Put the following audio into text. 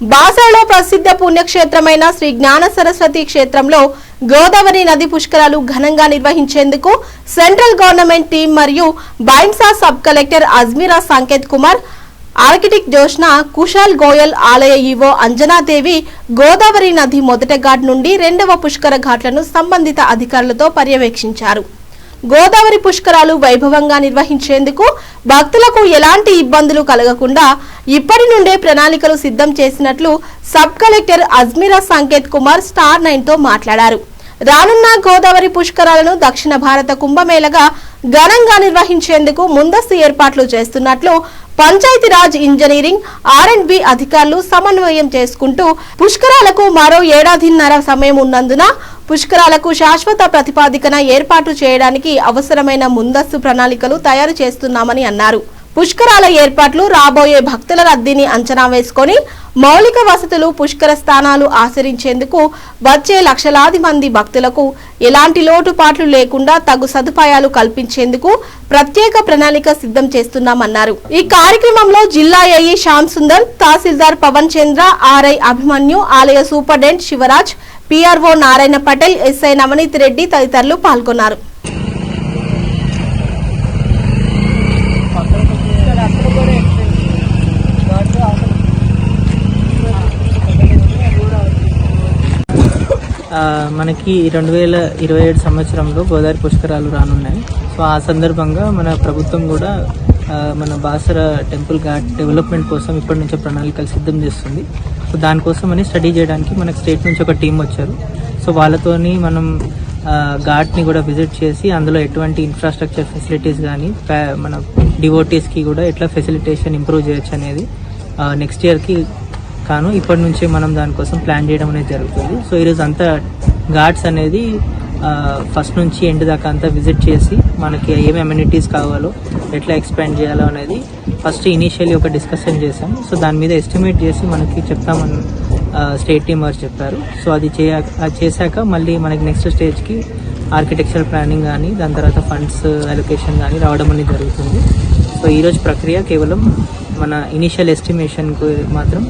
బాసరలో ప్రసిద్ధ పుణ్యక్షేత్రమైన శ్రీ జ్ఞాన సరస్వతి క్షేత్రంలో గోదావరి నది పుష్కరాలు ఘనంగా నిర్వహించేందుకు సెంట్రల్ గవర్నమెంట్ టీం మరియు Bhainsa sub collector Ajmeera Sanketh Kumar architect Jyoshna Kushal Goyal ఆలయ ఈవో అంజనాదేవి గోదావరి నది మొదటి ఘాట్ నుండి రెండవ పుష్కర ఘాట్లను సంబంధిత అధికారులతో పర్యవేక్షించారు. గోదావరి పుష్కరాలు వైభవంగా నిర్వహించేందుకు భక్తులకు ఎలాంటి ఇబ్బందులు కలగకుండా ఇప్పటి నుండే ప్రణాళికలు సిద్ధం చేసినట్లు sub collector Ajmeera Sanketh Kumar star నైన్తో మాట్లాడారు. రానున్న గోదావరి పుష్కరాలను దక్షిణ భారత కుంభమేళగా ఘనంగా నిర్వహించేందుకు ముందస్తు ఏర్పాట్లు చేస్తున్నట్లు Panchayati Raj engineering R and B అధికారులు సమన్వయం చేసుకుంటూ పుష్కరాలకు మరో ఏడాదిన్నర సమయం ఉన్నందున పుష్కరాలకు శాశ్వత ప్రతిపాదికన ఏర్పాటు చేయడానికి అవసరమైన ముందస్తు ప్రణాళికలు తయారు చేస్తున్నామని అన్నారు. పుష్కరాల ఏర్పాట్లు రాబోయే భక్తుల రద్దీని అంచనా వేసుకొని మౌలిక వసతులు పుష్కర స్థానాలు ఆచరించేందుకు వచ్చే లక్షలాది మంది భక్తులకు ఎలాంటి లోటుపాట్లు లేకుండా తగు సదుపాయాలు కల్పించేందుకు ప్రత్యేక ప్రణాళిక సిద్ధం చేస్తున్నామన్నారు. ఈ కార్యక్రమంలో జిల్లా ఏఈ శ్యామ్ సుందర్ తహసీల్దార్ పవన్ చంద్ర ఆర్ఐ అభిమన్యు ఆలయ superintendent Shivaraj PRO Narayana Patel SI Navneeth Reddy తదితరులు పాల్గొన్నారు. మనకి రెండు వేల ఇరవై ఏడు సంవత్సరంలో గోదావరి పుష్కరాలు రానున్నాయి. సో ఆ సందర్భంగా మన ప్రభుత్వం కూడా మన బాసర టెంపుల్ ఘాట్ డెవలప్మెంట్ కోసం ఇప్పటి నుంచే ప్రణాళికలు సిద్ధం చేస్తుంది. సో దానికోసం అని స్టడీ చేయడానికి మనకు స్టేట్ నుంచి ఒక టీం వచ్చారు. సో వాళ్ళతోని మనం ఘాట్ని కూడా విజిట్ చేసి అందులో ఎటువంటి ఇన్ఫ్రాస్ట్రక్చర్ ఫెసిలిటీస్ కానీ మన డివోటీస్కి కూడా ఎట్లా ఫెసిలిటేషన్ ఇంప్రూవ్ చేయొచ్చు అనేది నెక్స్ట్ ఇయర్కి కాను ఇప్పటి నుంచే మనం దానికోసం ప్లాన్ చేయడం అనేది జరుగుతుంది. సో ఈరోజు అంతా ఘాట్స్ అనేది ఫస్ట్ నుంచి ఎండ్ దాకా అంతా విజిట్ చేసి మనకి ఏమి అమ్యూనిటీస్ కావాలో ఎట్లా ఎక్స్పాండ్ చేయాలో అనేది ఫస్ట్ ఇనీషియల్లీ ఒక డిస్కషన్ చేసాం సో దాని మీద ఎస్టిమేట్ చేసి మనకి చెప్తామని స్టేట్ టీమ్ వారు చెప్పారు. సో అది చేయ అది చేశాక మళ్ళీ మనకి నెక్స్ట్ స్టేజ్కి ఆర్కిటెక్చర్ ప్లానింగ్ కానీ దాని తర్వాత ఫండ్స్ అలొకేషన్ కానీ రావడం అనేది జరుగుతుంది. సో ఈరోజు ప్రక్రియ కేవలం మన ఇనిషియల్ ఎస్టిమేషన్కు మాత్రం